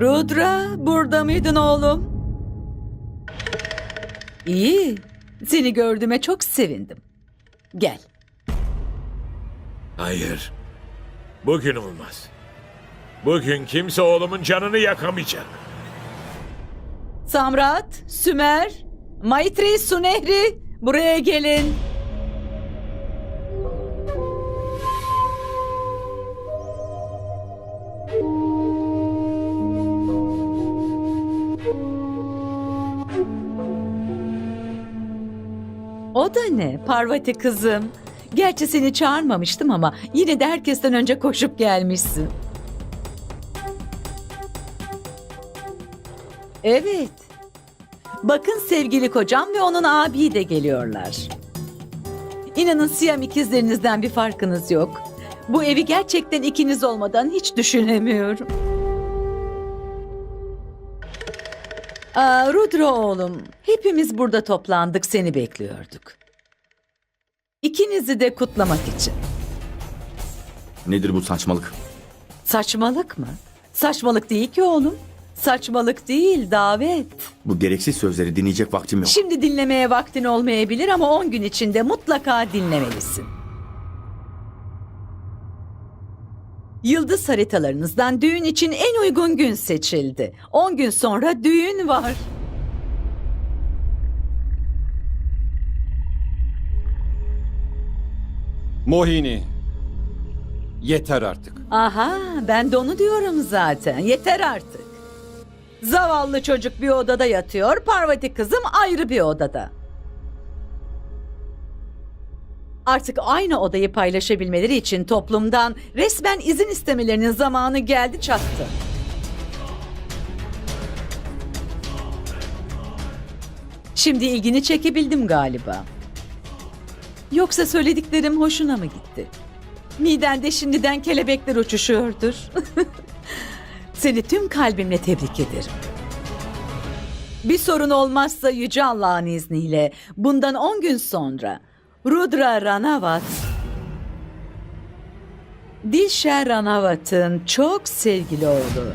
Rudra, burada mıydın oğlum? İyi. Seni gördüğüme çok sevindim. Gel. Hayır. Bugün olmaz. Bugün kimse oğlumun canını yakamayacak. Samrat, Sümer, Maitri, Sunehri buraya gelin. O da ne? Parvati kızım. Gerçi seni çağırmamıştım ama yine de herkesten önce koşup gelmişsin. Evet. Bakın sevgili kocam ve onun abi de geliyorlar. İnanın Siyam ikizlerinizden bir farkınız yok. Bu evi gerçekten ikiniz olmadan hiç düşünemiyorum. Aa, Rudra oğlum, hepimiz burada toplandık seni bekliyorduk. İkinizi de kutlamak için. Nedir bu saçmalık? Saçmalık mı? Saçmalık değil ki oğlum. Saçmalık değil, davet. Bu gereksiz sözleri dinleyecek vaktim yok. Şimdi dinlemeye vaktin olmayabilir ama 10 gün içinde mutlaka dinlemelisin. Yıldız haritalarınızdan düğün için en uygun gün seçildi. 10 gün sonra düğün var. Mohini. Yeter artık. Aha, ben de onu diyorum zaten. Yeter artık. Zavallı çocuk bir odada yatıyor, Parvati kızım ayrı bir odada. Artık aynı odayı paylaşabilmeleri için toplumdan resmen izin istemelerinin zamanı geldi çattı. Şimdi ilgini çekebildim galiba. Yoksa söylediklerim hoşuna mı gitti? Midende şimdiden kelebekler uçuşuyordur. Seni tüm kalbimle tebrik ederim. Bir sorun olmazsa Yüce Allah'ın izniyle bundan 10 gün sonra Rudra Ranavat Dilşer Ranavat'ın çok sevgili oğlu.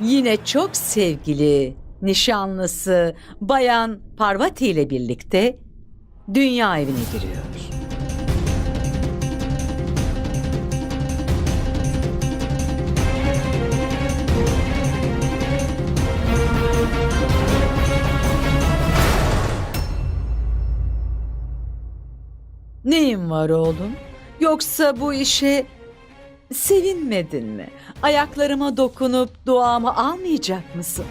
Yine çok sevgili nişanlısı Bayan Parvati ile birlikte dünya evine giriyor. Neyin var oğlum? Yoksa bu işe sevinmedin mi? Ayaklarıma dokunup duamı almayacak mısın?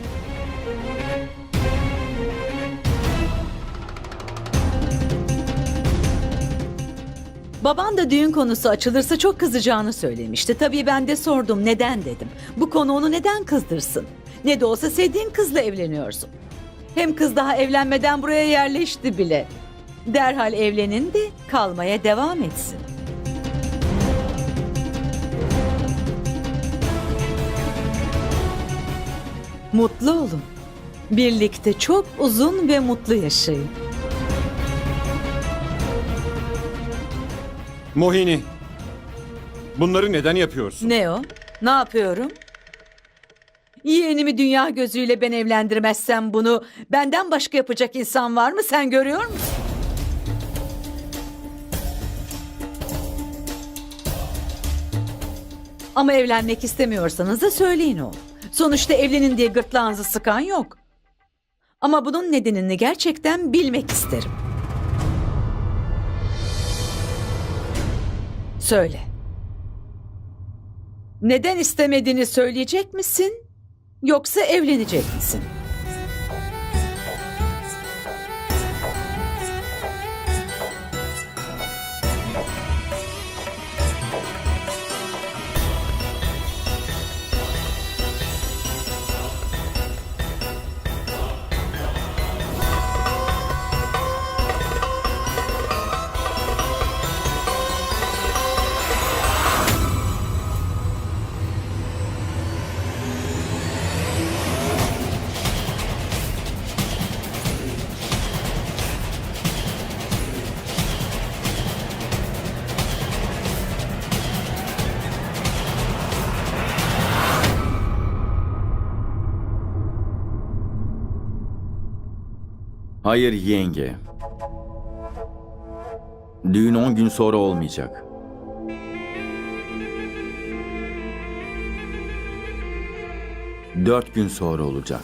Baban da düğün konusu açılırsa çok kızacağını söylemişti. Tabii ben de sordum neden dedim. Bu konu onu neden kızdırsın? Ne de olsa sevdiğin kızla evleniyorsun. Hem kız daha evlenmeden buraya yerleşti bile. Derhal evlenin de kalmaya devam etsin. Mutlu olun. Birlikte çok uzun ve mutlu yaşayın. Mohini. Bunları neden yapıyorsun? Ne o? Ne yapıyorum? Yeğenimi dünya gözüyle ben evlendirmezsem bunu benden başka yapacak insan var mı sen görüyor musun? Ama evlenmek istemiyorsanız da söyleyin o. Sonuçta evlenin diye gırtlağınızı sıkan yok. Ama bunun nedenini gerçekten bilmek isterim. Söyle. Neden istemediğini söyleyecek misin? Yoksa evlenecek misin? Hayır yenge. Düğün 10 gün sonra olmayacak. Dört gün sonra olacak.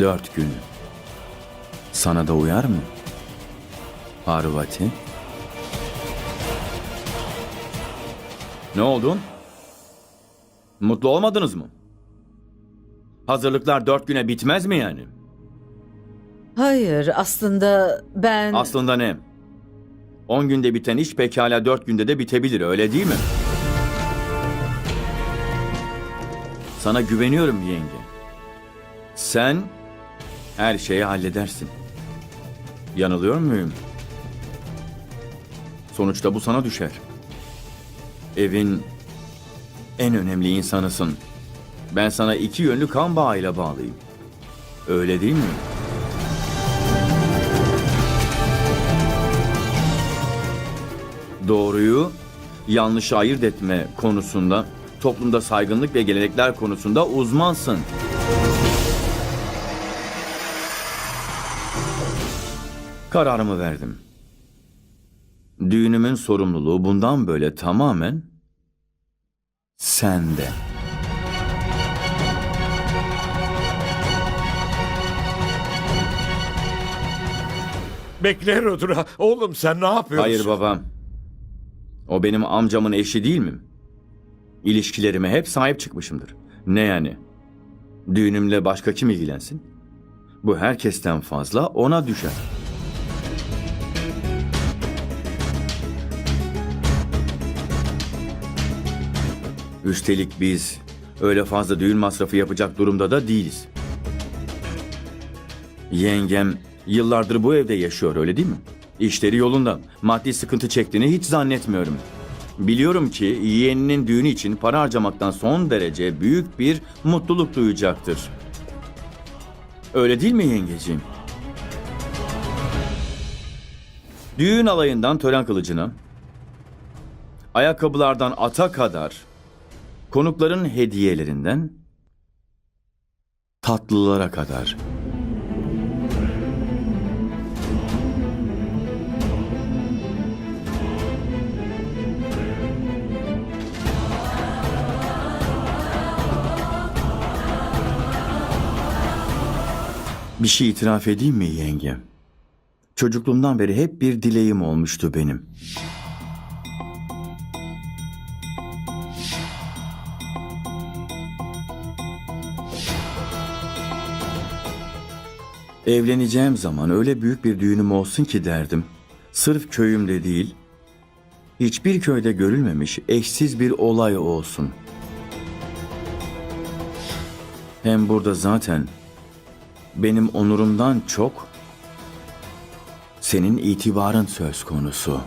Dört gün. Sana da uyar mı? Parvati. Ne oldu? Mutlu olmadınız mı? Hazırlıklar dört güne bitmez mi yani? Hayır aslında ben... Aslında ne? On günde biten iş pekala dört günde de bitebilir öyle değil mi? Sana güveniyorum yenge. Sen her şeyi halledersin. Yanılıyor muyum? Sonuçta bu sana düşer. Evin en önemli insanısın. Ben sana iki yönlü kan bağıyla bağlıyım. Öyle değil mi? Doğruyu yanlışı ayırt etme konusunda, toplumda saygınlık ve gelenekler konusunda uzmansın. Kararımı verdim. Düğünümün sorumluluğu bundan böyle tamamen sende. Bekle Rudra. Oğlum sen ne yapıyorsun? Hayır babam. O benim amcamın eşi değil mi? İlişkilerime hep sahip çıkmışımdır. Ne yani? Düğünümle başka kim ilgilensin? Bu herkesten fazla ona düşer. Üstelik biz öyle fazla düğün masrafı yapacak durumda da değiliz. Yengem yıllardır bu evde yaşıyor öyle değil mi? İşleri yolunda. Maddi sıkıntı çektiğini hiç zannetmiyorum. Biliyorum ki yeğeninin düğünü için para harcamaktan son derece büyük bir mutluluk duyacaktır. Öyle değil mi yengeciğim? Düğün alayından tören kılıcına, ayakkabılardan ata kadar, konukların hediyelerinden tatlılara kadar. Bir şey itiraf edeyim mi yenge? Çocukluğumdan beri hep bir dileğim olmuştu benim. Evleneceğim zaman öyle büyük bir düğünüm olsun ki derdim. Sırf köyümde değil, hiçbir köyde görülmemiş eşsiz bir olay olsun. Hem burada zaten benim onurumdan çok senin itibarın söz konusu.